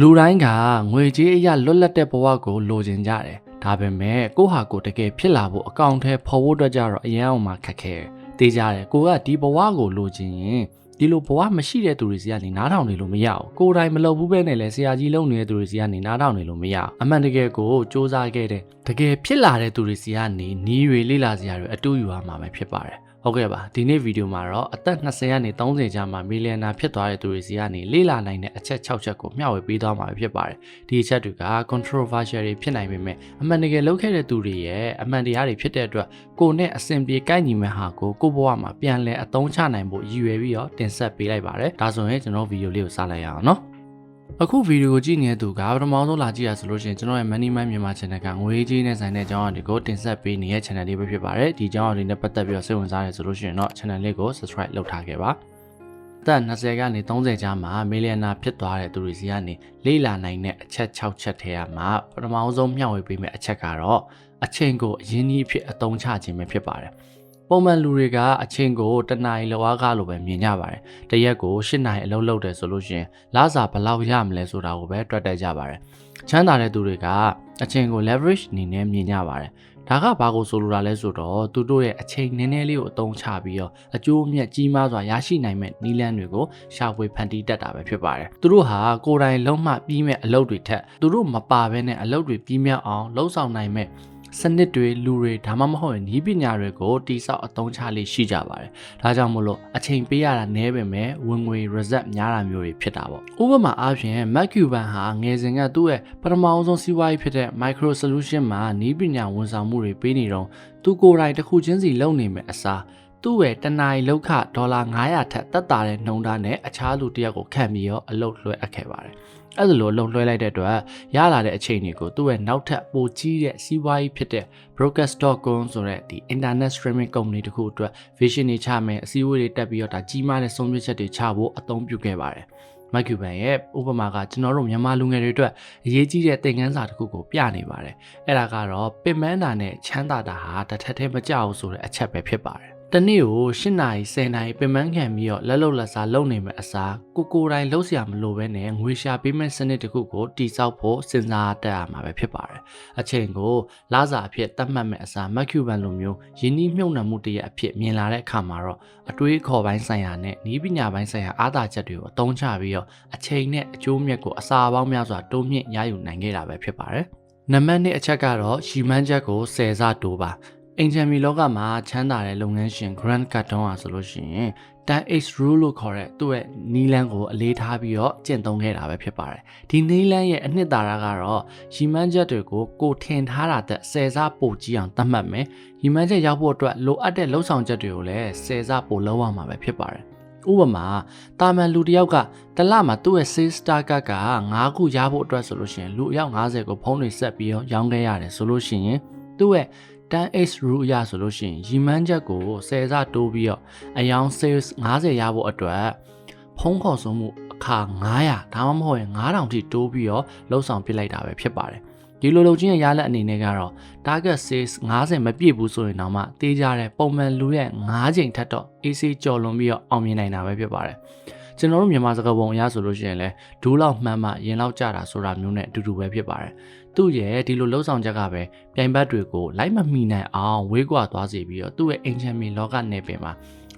လူတိုင်းကငွေကြေးအရာလွတ်လပ်တဲ့ဘဝကိုလိုချင်ကြတယ်ဒါပေမဲ့ကိုယ့်ဟာကိုယ်တကယ်ဖြစ်လာဖို့အကောင့်ထဲပေါ်ဖို့အတွက်ကြတော့အရန်အောင်မှခက်ခဲတယ်တေးကြတယ်ကိုကဒီဘဝကိုလိုချင်ရင်ဒီလိုဘဝမရှိတဲ့သူတွေစီကနေနားထောင်နေလို့မရဘူးကိုယ်တိုင်မလုပ်ဘူးပဲနဲ့လဲဆရာကြီးလုပ်နေတဲ့သူတွေစီကနေနားထောင်နေလို့မရဘူးအမှန်တကယ်ကိုစ조사ခဲ့တဲ့တကယ်ဖြစ်လာတဲ့သူတွေစီကနေနီးရွေလေးလာစရာတွေအတူယူရမှာပဲဖြစ်ပါတယ် ဟုတ်ကဲ့ပါဒီနေ့ဗီဒီယိုမှာတော့အသက်20ကနေ30ကြားမှာမီလီယံနာဖြစ်သွားတဲ့သူတွေစီကနေလေးလာနိုင်တဲ့အချက်6ချက်ကိုမျှဝေပေးသွားမှာဖြစ်ပါတယ်ဒီအချက်တွေက controversial တွေဖြစ်နိုင်ပေမဲ့အမှန်တကယ်လုပ်ခဲ့တဲ့သူတွေရဲ့အမှန်တရားတွေဖြစ်တဲ့အတွက်ကိုနဲ့အဆင်ပြေကိုက်ညီမဲ့ဟာကိုကိုဘဝမှာပြန်လဲအသုံးချနိုင်ဖို့ရည်ရွယ်ပြီးတော့တင်ဆက်ပေးလိုက်ပါတယ်ဒါဆိုရင်ကျွန်တော်ဗီဒီယိုလေးကိုစလိုက်ရအောင်နော် အခုဗီဒီယိုကိုကြည့်နေတဲ့သူကပထမဆုံးလာကြည့်ရဆိုလို့ရှိရင်ကျွန်တော်ရဲ့ Money Man မြန်မာ channel ကငွေကြေးနဲ့ဆိုင်တဲ့အကြောင်းအရာတွေကိုတင်ဆက်ပေးနေတဲ့ channel လေးပဲဖြစ်ပါတယ်ဒီအကြောင်းအရာတွေနဲ့ပတ်သက်ပြီးတော့စိတ်ဝင်စားတယ်ဆိုလို့ရှိရင်တော့ channel လေးကို subscribe လုပ်ထားခဲ့ပါသက်20ကနေ30ကြားမှာမီလီယံနာဖြစ်သွားတဲ့သူတွေစီကနေလေ့လာနိုင်တဲ့အချက်6ချက်ထဲမှာပထမဆုံးမျှဝေပေးမယ့်အချက်ကတော့အချိန်ကိုအရင်းကြီးအဖြစ်အသုံးချခြင်းပဲဖြစ်ပါတယ် ပုံမှန်လူတွေကအချိန်ကိုတနားရီလောက်ကားလို့ပဲမြင်ကြပါတယ်။တရက်ကို၈နာရီအလုပ်လုပ်တယ်ဆိုလို့ရှိရင်လစာဘယ်လောက်ရမလဲဆိုတာကိုပဲတွက်တတ်ကြပါတယ်။ချမ်းသာတဲ့သူတွေကအချိန်ကို leverage အနေနဲ့မြင်ကြပါတယ်။ဒါကဘာကိုဆိုလိုတာလဲဆိုတော့သူတို့ရဲ့အချိန်နည်းနည်းလေးကိုအသုံးချပြီးတော့အကျိုးအမြတ်ကြီးမားစွာရရှိနိုင်မဲ့နည်းလမ်းတွေကိုရှာဖွေဖန်တီးတတ်တာပဲဖြစ်ပါတယ်။သူတို့ဟာကိုယ်တိုင်လုံးမှပြီးမဲ့အလုပ်တွေထက်သူတို့မပါဘဲနဲ့အလုပ်တွေပြီးမြောက်အောင်လှုပ်ဆောင်နိုင်မဲ့ စနစ်တွေလူတွေဒါမှမဟုတ်ရင်ဤပညာတွေကိုတိစောက်အသုံးချလေးရှိကြပါတယ်။ဒါကြောင့်မို့လို့အချိန်ပေးရတာနည်းပေမဲ့ဝင်ငွေ reserve များတာမျိုးတွေဖြစ်တာပေါ့။ဥပမာအားဖြင့် Mac Cuban ဟာငယ်စဉ်ကသူ့ရဲ့ပထမအဆုံးစီးပွားရေးဖြစ်တဲ့ Micro Solution မှာဤပညာဝန်ဆောင်မှုတွေပေးနေတော့သူကိုယ်တိုင်တစ်ခုချင်းစီလုပ်နေမယ်အစား သူ့ရဲ့တနင်္လာလောက်ခဒေါ်လာ900ထက်တက်တာတဲ့နှုန်းထားနဲ့အခြားလူတစ်ယောက်ကိုခံပြီးတော့အလုပ်လွှဲအပ်ခဲ့ပါတယ်။အဲ့ဒါလိုအလုပ်လွှဲလိုက်တဲ့အတွက်ရလာတဲ့အချိန်တွေကိုသူ့ရဲ့နောက်ထပ်ပိုကြီးတဲ့စီးပွားရေးဖြစ်တဲ့ Broadcast.com ဆိုတဲ့ဒီ internet streaming company တခုအတွက် vision တွေချမယ်အစည်းအဝေးတွေတက်ပြီးတော့ဒါကြီးမားတဲ့ဆုံးဖြတ်ချက်တွေချဖို့အသုံးပြုခဲ့ပါတယ်။မက်ကျူဘန်ရဲ့ဥပမာကကျွန်တော်တို့မြန်မာလူငယ်တွေအတွက်အရေးကြီးတဲ့သင်ခန်းစာတစ်ခုကိုပြနေပါတယ်။အဲ့ဒါကတော့ပင်မန်းတာနဲ့ချမ်းသာတာဟာတစ်ထက်တည်းမကြဘူးဆိုတဲ့အချက်ပဲဖြစ်ပါတယ်။ တနေ့ကို၈နာရီ10နာရီပင်မန်းခံပြီးတော့လက်လုံလက်စားလုပ်နေမယ့်အစားကိုကိုယ်တိုင်လှုပ်ရှားမလို့ပဲနဲ့ငွေရှာပေးမဲ့စနစ်တစ်ခုကိုတိစောက်ဖို့စဉ်းစားတတ်ရမှာပဲဖြစ်ပါတယ်။အချိန်ကိုလစာအဖြစ်သတ်မှတ်မဲ့အစားမက်ကျူဘန်လိုမျိုးယင်းနှိမြုံနှံမှုတရအဖြစ်မြင်လာတဲ့အခါမှာတော့အတွေးခေါ်ပိုင်းဆိုင်ရာနဲ့ဤပညာပိုင်းဆိုင်ရာအားသာချက်တွေကိုအသုံးချပြီးတော့အချိန်နဲ့အကျိုးမြတ်ကိုအစာပေါင်းများစွာတိုးမြင့်ရယူနိုင်ခဲ့တာပဲဖြစ်ပါတယ်။နံပါတ်1အချက်ကတော့ရှီမန်းချက်ကို10ဆတိုးပါ အင်ဂျင်မီလောကမှာချမ်းသာတဲ့လုပ်ငန်းရှင် Grant Cardone ဟာဆိုလို့ရှိရင် 10x rule လို့ခေါ်တဲ့သူ့ရဲ့နီးလန်းကိုအလေးထားပြီးတော့ကျင့်သုံးခဲ့တာပဲဖြစ်ပါတယ်ဒီနီးလန်းရဲ့အနှစ်သာရကတော့ရီမန်းချက်တွေကိုကိုထင်ထားတာတဲ့ဆယ်စားပို့ကြည့်အောင်သတ်မှတ်မယ်ရီမန်းချက်ရောက်ဖို့အတွက်လိုအပ်တဲ့လှုပ်ဆောင်ချက်တွေကိုလည်းဆယ်စားပို့လုပ်ရမှာပဲဖြစ်ပါတယ်ဥပမာတာမန်လူတစ်ယောက်ကတလမှာသူ့ရဲ့ sales target က9ခုရဖို့အတွက်ဆိုလို့ရှိရင်လူအယောက်90ကိုဖုန်းတွေဆက်ပြီးရောင်းခဲ့ရတယ်ဆိုလို့ရှိရင်သူ့ရဲ့ 10x rule အရဆိုလို့ရှိရင်ရီမန်းချက်ကို10ဆတိုးပြီးတော့အယောင် sales 90ရဖို့အတွက်ဖုံးခေါ်ဆုံးမှုအခါ900ဒါမှမဟုတ်ရင်9000ထိတိုးပြီးတော့လှုပ်ဆောင်ပစ်လိုက်တာပဲဖြစ်ပါတယ်ဒီလိုလုပ်ချင်းရဲ့ရလက်အနေနဲ့ကတော့ target sales 90မပြည့်ဘူးဆိုရင်တော့မှတေးကြတဲ့ပုံမှန်လူရဲ့9ချိန်ထက်တော့ AC ကျော်လွန်ပြီးတော့အောင်မြင်နိုင်တာပဲဖြစ်ပါတယ်ကျွန်တော်တို့မြန်မာစကားပုံအရဆိုလို့ရှိရင်လည်းဒူးလောက်မှန်မှရင်လောက်ကြတာဆိုတာမျိုးနဲ့အတူတူပဲဖြစ်ပါတယ် သူ့ရဲ့ဒီလိုလှုပ်ဆောင်ချက်ကပဲပြိုင်ဘက်တွေကိုလိုက်မမီနိုင်အောင်ဝေးကွာသွားစေပြီးတော့သူ့ရဲ့အင်ချန်မီလောကနယ်ပင်မှာ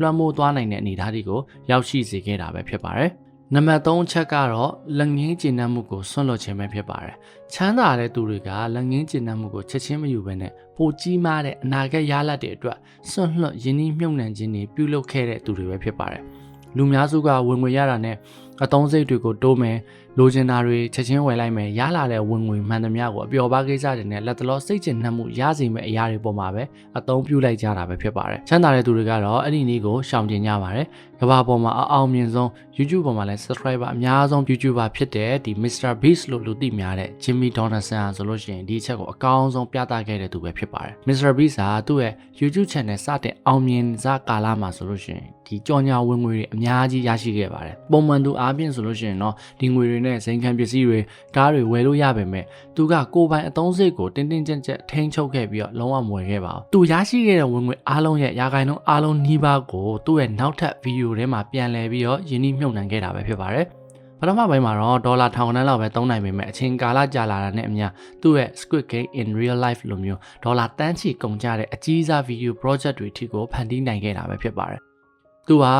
လွှမ်းမိုးသွားနိုင်တဲ့အနေအထားတွေကိုရောက်ရှိစေခဲ့တာပဲဖြစ်ပါတယ်နံပါတ်3ချက်ကတော့လက်ငင်းကျဉ်နှံမှုကိုဆွန့်လွတ်ခြင်းပဲဖြစ်ပါတယ်။ချမ်းသာတဲ့သူတွေကလက်ငင်းကျဉ်နှံမှုကိုချက်ချင်းမယူဘဲနဲ့ပိုကြီးမားတဲ့အနာဂတ်ရလဒ်တွေအတွက်ဆွန့်လွတ်ရင်းနှီးမြှုပ်နှံခြင်းတွေပြုလုပ်ခဲ့တဲ့သူတွေပဲဖြစ်ပါတယ်။လူများစုကဝင်ငွေရတာနဲ့အသုံးစိတ်တွေကိုတိုးမယ်လိုချင်တာတွေချက်ချင်းဝယ်လိုက်မယ်ရလာတဲ့ဝင်ငွေမှန်သမျှကိုအပျော်ပါးကိစ္စတွေနဲ့လက်တလောစိတ်ကျဉ်နှံ့မှုရစေမယ့်အရာတွေပေါ်မှာပဲအသုံးပြုလိုက်ကြတာပဲဖြစ်ပါတယ်ချမ်းသာတဲ့သူတွေကတော့အဲ့ဒီနည်းကိုရှောင်ကျဉ်ကြပါတယ်ကမ္ဘာပေါ်မှာအအောင်မြင်ဆုံး YouTube ပေါ်မှာလည်း subscriber အများဆုံး YouTuber ဖြစ်တဲ့ဒီ Mr Beast လို့လူသိများတဲ့ Jimmy Donaldson ဆိုလို့ရှိရင်ဒီအချက်ကိုအကောင်းဆုံးပြသခဲ့တဲ့သူပဲဖြစ်ပါတယ် Mr Beast ကသူ့ရဲ့ YouTube channel စတဲ့အောင်မြင်စားကာလမှာဆိုလို့ရှိရင်ဒီကြော်ညာဝင်ငွေတွေအများကြီးရရှိခဲ့ပါတယ်ပုံမှန်သူအားဖြင့်ဆိုလို့ရှိရင်တော့ဒီငွေတွေနဲ့ဇိမ်ခံပစ္စည်းတွေကားတွေဝယ်လို့ရပေမဲ့သူကကိုယ်ပိုင်အသုံးစိတ်ကိုတင်းတင်းကြပ်ကြပ်ထိန်းချုပ်ခဲ့ပြီးတော့လုံးဝမဝယ်ခဲ့ပါဘူးသူရရှိခဲ့တဲ့ဝင်ငွေအားလုံးရဲ့ရာခိုင်နှုန်းအားလုံးနှီးပါးကိုသူ့ရဲ့နောက်ထပ်ဗီဒီယိုထဲမှာပြန်လည်ပြီးတော့ယင်းနှိမ့်မြုပ်နှံခဲ့တာပဲဖြစ်ပါတယ်ပထမပိုင်းမှာတော့ဒေါ်လာထောင်ခန်းလောက်ပဲသုံးနိုင်ပေမဲ့အချိန်ကာလကြာလာတာနဲ့အမျှသူ့ရဲ့ Squid Game in real life လိုမျိုးဒေါ်လာတန်းချီကုန်ကြတဲ့အကြီးစား video project တွေထိကိုဖန်တီးနိုင်ခဲ့တာပဲဖြစ်ပါတယ် သူဟာ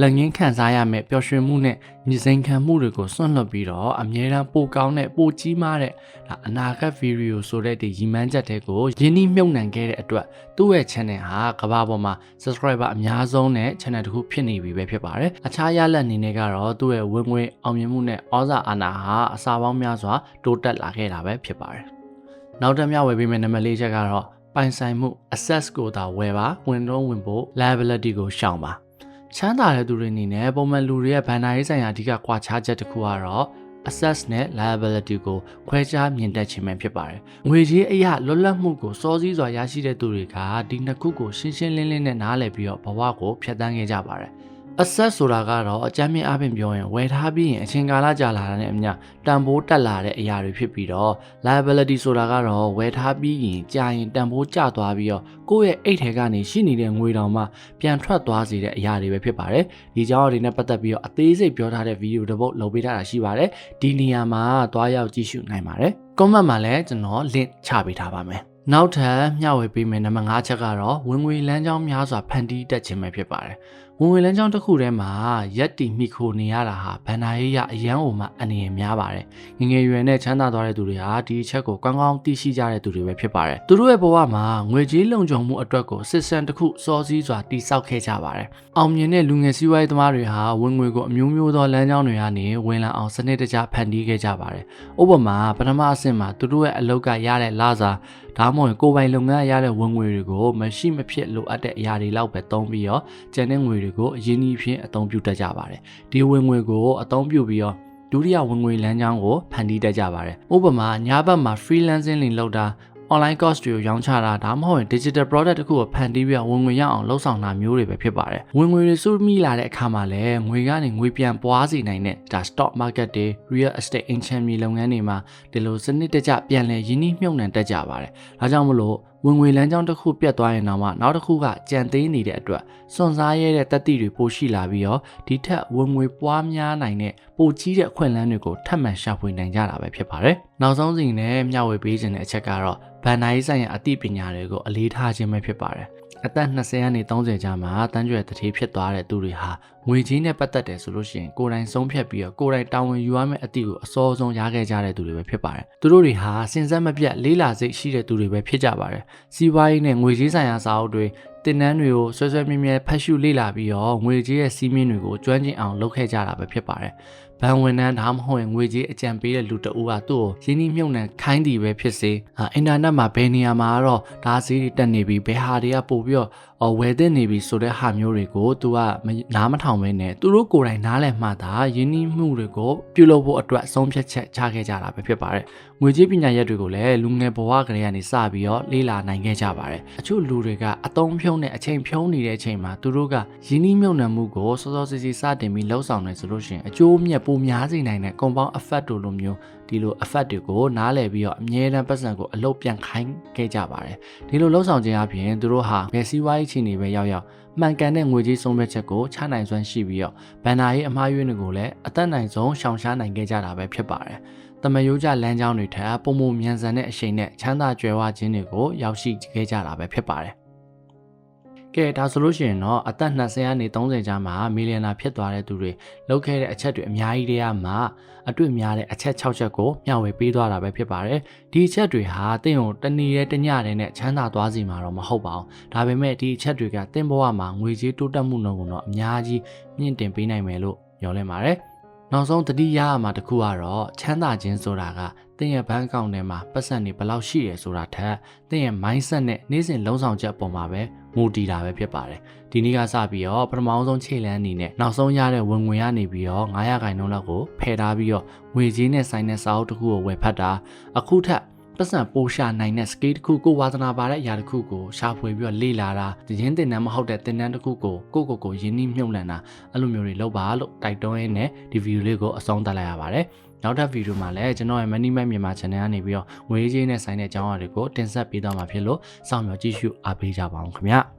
လက်ငင်းခံစားရမယ့်ပျော်ရွှင်မှုနဲ့မြစိန်ခံမှုတွေကိုစွန့်လွတ်ပြီးတော့အမြဲတမ်းပိုကောင်းတဲ့ပိုကြီးမားတဲ့ဒါအနာဂတ်ဗီဒီယိုဆိုတဲ့ဒီရီမန်းချက်တွေကိုရင်းနှီးမြှုပ်နှံခဲ့တဲ့အတွက်သူ့ရဲ့ channel ဟာကမ္ဘာပေါ်မှာ subscriber အများဆုံးနဲ့ channel တစ်ခုဖြစ်နေပြီပဲဖြစ်ပါတယ်။အခြားရလဒ်အနေနဲ့ကတော့သူ့ရဲ့ဝင်ငွေအောင်မြင်မှုနဲ့ဩဇာအာဏာဟာအစာပေါင်းများစွာတိုးတက်လာခဲ့တာပဲဖြစ်ပါတယ်။နောက်တစ်မြောက်ဝယ်ပေးမယ့်နံပါတ်၄ချက်ကတော့ပိုင်ဆိုင်မှု access ကိုသာဝယ်ပါဝင်တော့ဝင်ဖို့ liability ကိုရှောင်ပါ ချမ်းသာတဲ့သူတွေအနေနဲ့ပုံမှန်လူတွေရဲ့ဘဏ္ဍာရေးဆိုင်ရာအဓိကကွာခြားချက်တစ်ခုကတော့ assess နဲ့ liability ကိုခွဲခြားမြင်တတ်ခြင်းပဲဖြစ်ပါတယ်။ငွေကြေးအရာလွတ်လပ်မှုကိုစောစည်းစွာရရှိတဲ့သူတွေကဒီနှစ်ခုကိုရှင်းရှင်းလင်းလင်းနဲ့နားလည်ပြီးတော့ဘဝကိုဖျက်ဆီးခဲ့ကြပါတယ်။ asset ဆိုတာကတော့အကြမ်းမြင့်အပြင်ပြောရင်ဝယ်ထားပြီးရင်အချိန်ကာလကြာလာတာနဲ့အမျှတန်ဖိုးတက်လာတဲ့အရာတွေဖြစ်ပြီးတော့ liability ဆိုတာကတော့ဝယ်ထားပြီးရင်ကြာရင်တန်ဖိုးကျသွားပြီးတော့ကိုယ့်ရဲ့အိတ်ထဲကနေရှိနေတဲ့ငွေတောင်မှပြန်ထွက်သွားစေတဲ့အရာတွေပဲဖြစ်ပါတယ်ဒီကြောင့်ဒီနဲ့ပတ်သက်ပြီးတော့အသေးစိတ်ပြောထားတဲ့ဗီဒီယိုတစ်ပုဒ်လုပ်ပေးထားတာရှိပါတယ်ဒီနေရာမှာသွားရောက်ကြည့်ရှုနိုင်ပါတယ် comment မှာလည်းကျွန်တော် link ချပေးထားပါမယ်နောက်ထပ်မျှဝေပေးမယ်နံပါတ်5ချက်ကတော့ဝင်ငွေလမ်းကြောင်းများစွာဖန်တီးတတ်ခြင်းပဲဖြစ်ပါတယ်။ဝင်ငွေလမ်းကြောင်းတစ်ခုထဲမှာရက်တီမိခိုနေရတာဟာဗန္နာရေးရအရန်အိုမှအနေရများပါတယ်။ငငယ်ရွယ်နဲ့ချမ်းသာသွားတဲ့သူတွေဟာဒီအချက်ကိုကောင်းကောင်းသိရှိကြတဲ့သူတွေပဲဖြစ်ပါတယ်။သူတို့ရဲ့ဘဝမှာငွေကြေးလုံခြုံမှုအတွက်ကိုစစ်စံတစ်ခုစောစည်းစွာတည်ဆောက်ခဲ့ကြပါတယ်။အောင်မြင်တဲ့လူငယ်စည်းဝါးရေးသမားတွေဟာဝင်ငွေကိုအမျိုးမျိုးသောလမ်းကြောင်းတွေကနေဝင်လာအောင်စနစ်တကျဖန်တီးခဲ့ကြပါတယ်။ဥပမာပထမအဆင့်မှာသူတို့ရဲ့အလုပ်ကရတဲ့လစာဒါမှမဟုတ်ကိုယ်ပိုင်လုပ်ငန်းရတဲ့ဝင်ငွေတွေကိုမရှိမဖြစ်လိုအပ်တဲ့အရာတွေလောက်ပဲသုံးပြီးတော့ကျန်တဲ့ငွေတွေကိုအရင်းအနှီးဖြင့်အသုံးပြုတတ်ကြပါတယ်ဒီဝင်ငွေကိုအသုံးပြုပြီးတော့ဒုတိယဝင်ငွေလမ်းကြောင်းကိုဖန်တီးတတ်ကြပါတယ်ဥပမာညဘက်မှာ freelancing လင်လုပ်တာ online course တွေကိုရောင်းချတာဒါမှမဟုတ် digital product တစ်ခုကိုဖန်တီးပြီးဝင်ငွေရအောင်လှုပ်ဆောင်တာမျိုးတွေပဲဖြစ်ပါတယ်ဝင်ငွေတွေစုမိလာတဲ့အခါမှာလည်းငွေကနေငွေပြန်ပွားစေနိုင်တဲ့ဒါ stock market တွေ real estate အင်ချန်မီလုပ်ငန်းတွေမှာဒီလိုစနစ်တကျပြန်လည်ရင်းနှီးမြှုပ်နှံတတ်ကြပါတယ်ဒါကြောင့်မလို့ ဝင်ငွေလမ်းကြောင်းတစ်ခုပြတ်သွားရင်တော့မှနောက်တစ်ခုကကြံသေးနေတဲ့အတွက်စွန့်စားရတဲ့တက်တိတွေပိုရှိလာပြီးတော့ဒီထက်ဝင်ငွေပွားများနိုင်တဲ့ပိုကြီးတဲ့အခွင့်အလမ်းတွေကိုထပ်မံရှာဖွေနိုင်ကြတာပဲဖြစ်ပါတယ်။နောက်ဆုံးစီနဲ့မျှဝေပေးခြင်းတဲ့အချက်ကတော့ဗန်နာရေးဆိုင်ရာအသိပညာတွေကိုအလေးထားခြင်းပဲဖြစ်ပါတယ်။ အသက်20ကနေ30ကြားမှာတန်းကြွယ်တတိဖြစ်သွားတဲ့သူတွေဟာငွေကြီးနဲ့ပတ်သက်တယ်ဆိုလို့ရှိရင်ကိုယ်တိုင်ဆုံးဖြတ်ပြီးတော့ကိုယ်တိုင်တာဝန်ယူရမယ့်အသည့်ကိုအစောဆုံးရခဲ့ကြတဲ့သူတွေပဲဖြစ်ပါတယ်။သူတို့တွေဟာစဉ်ဆက်မပြတ်လေးလာစိတ်ရှိတဲ့သူတွေပဲဖြစ်ကြပါတယ်။စီးပွားရေးနဲ့ငွေကြီးဆိုင်ရာစာအုပ်တွေတင်နန်းတွေကိုဆွဲဆွဲမြဲမြဲဖတ်ရှုလေ့လာပြီးတော့ငွေကြီးရဲ့စီးမင်းတွေကိုကျွမ်းကျင်အောင်လုပ်ခဲ့ကြတာပဲဖြစ်ပါတယ်။ ဘဏ်ဝန်ထမ်းဒါမှမဟုတ်ရင်ငွေကြေးအကြံပေးတဲ့လူတအူးကသူ့ကိုရင်းနှီးမြှုပ်နှံခိုင်းသည်ပဲဖြစ်စေအင်တာနက်မှာဘယ်နေရာမှာတော့ဒါဈေးတွေတက်နေပြီဘယ်ဟာတွေကပို့ပြီးတော့ဝယ်သင့်နေပြီဆိုတဲ့ဟာမျိုးတွေကိုသူကနားမထောင်ဘဲနဲ့သူတို့ကိုယ်တိုင်နားလည်မှသာရင်းနှီးမှုတွေကိုပြုလုပ်ဖို့အတွက်အဆုံးဖြတ်ချက်ချခဲ့ကြတာပဲဖြစ်ပါတယ်ငွေကြေးပညာရပ်တွေကိုလည်းလူငယ်ဘဝကလေးကနေစပြီးတော့လေ့လာနိုင်ခဲ့ကြပါတယ်အချို့လူတွေကအတုံးဖြုံးတဲ့အချိန်ဖြုံးနေတဲ့အချိန်မှာသူတို့ကရင်းနှီးမြှုပ်နှံမှုကိုစောစောစီစီစတင်ပြီးလှုပ်ဆောင်နေဆိုလို့ရှိရင်အကျိုးမြတ်ပိုများစေနိုင်တဲ့ compound effect တို့လိုမျိုးဒီလို effect တွေကိုနားလည်ပြီးတော့အမြဲတမ်းပတ်စံကိုအလုတ်ပြန်ခိုင်းခဲ့ကြပါတယ်ဒီလိုလှုပ်ဆောင်ခြင်းအပြင်သူတို့ဟာဘယ်စည်းဝါးရေးချီနေပဲရောက်ရောက်မှန်ကန်တဲ့ငွေကြေးဆုံးဖြတ်ချက်ကိုချနိုင်စွမ်းရှိပြီးတော့ဘန်နာရေးအမှားယွင်းတွေကိုလည်းအသက်နိုင်ဆုံးရှောင်ရှားနိုင်ခဲ့ကြတာပဲဖြစ်ပါတယ်တ မယိုးကြလမ်းကြောင်းတွေထက်ပုံမှုမြန်ဆန်တဲ့အချိန်နဲ့ချမ်းသာကြွယ်ဝခြင်းတွေကိုရောက်ရှိခဲ့ကြတာပဲဖြစ်ပါတယ်ကဲဒါဆိုလို့ရှိရင်တော့အသက်20ကနေ30ကြားမှာမီလီယံနာဖြစ်သွားတဲ့သူတွေလောက်ခဲ့တဲ့အချက်တွေအများကြီးတည်းကမှအတွေ့များတဲ့အချက်6ချက်ကိုမျှဝေပေးသွားတာပဲဖြစ်ပါတယ်ဒီအချက်တွေဟာတင့်ကိုတနည်းရဲတညရဲနဲ့ချမ်းသာသွားစီမှာတော့မဟုတ်ပါဘူးဒါပေမဲ့ဒီအချက်တွေကတင့်ဘဝမှာငွေကြေးတိုးတက်မှုနှုန်းကတော့အများကြီးမြင့်တင်ပေးနိုင်မယ်လို့ပြောလင်းပါတယ် နောက်ဆုံးတတိယအမှာတစ်ခုကတော့ချမ်းသာခြင်းဆိုတာကသင်ရဲ့ဘဏ်အကောင့်ထဲမှာပတ်စံတွေဘယ်လောက်ရှိရဆိုတာထက်သင်ရဲ့ mindset နဲ့နေ့စဉ်လုံးဆောင်ချက်ပုံမှာပဲမူတည်တာပဲဖြစ်ပါတယ်ဒီနေ့ကစပြီးတော့ပထမဆုံးခြေလန်းအနေနဲ့နောက်ဆုံးရတဲ့ဝင်ငွေကနေပြီးတော့900ခိုင်နှုန်းလောက်ကိုဖယ်ထားပြီးတော့ငွေကြေးနဲ့ဆိုင်တဲ့စာအုပ်တစ်ခုကိုဝယ်ဖတ်တာအခုထက် ပတ်စံပိုးရှာနိုင်တဲ့ scale တစ်ခုကိုဝါသနာပါတဲ့အရာတစ်ခုကိုရှာဖွေပြီးတော့လေ့လာတာရင်းတင်တန်းမဟုတ်တဲ့တင်တန်းတစ်ခုကိုကိုကိုကိုရင်းနှီးမြှုပ်နှံတာအဲ့လိုမျိုးတွေလုပ်ပါလို့တိုက်တွန်းရင်းနဲ့ဒီဗီဒီယိုလေးကိုအဆုံးသတ်လိုက်ရပါတယ်နောက်ထပ်ဗီဒီယိုမှာလည်းကျွန်တော်ရဲ့ Money Map မြန်မာ channel ကနေပြီးတော့ငွေကြေးနဲ့ဆိုင်တဲ့အကြောင်းအရာတွေကိုတင်ဆက်ပေးသွားမှာဖြစ်လို့စောင့်မျှော်ကြည့်ရှုအားပေးကြပါအောင်ခင်ဗျာ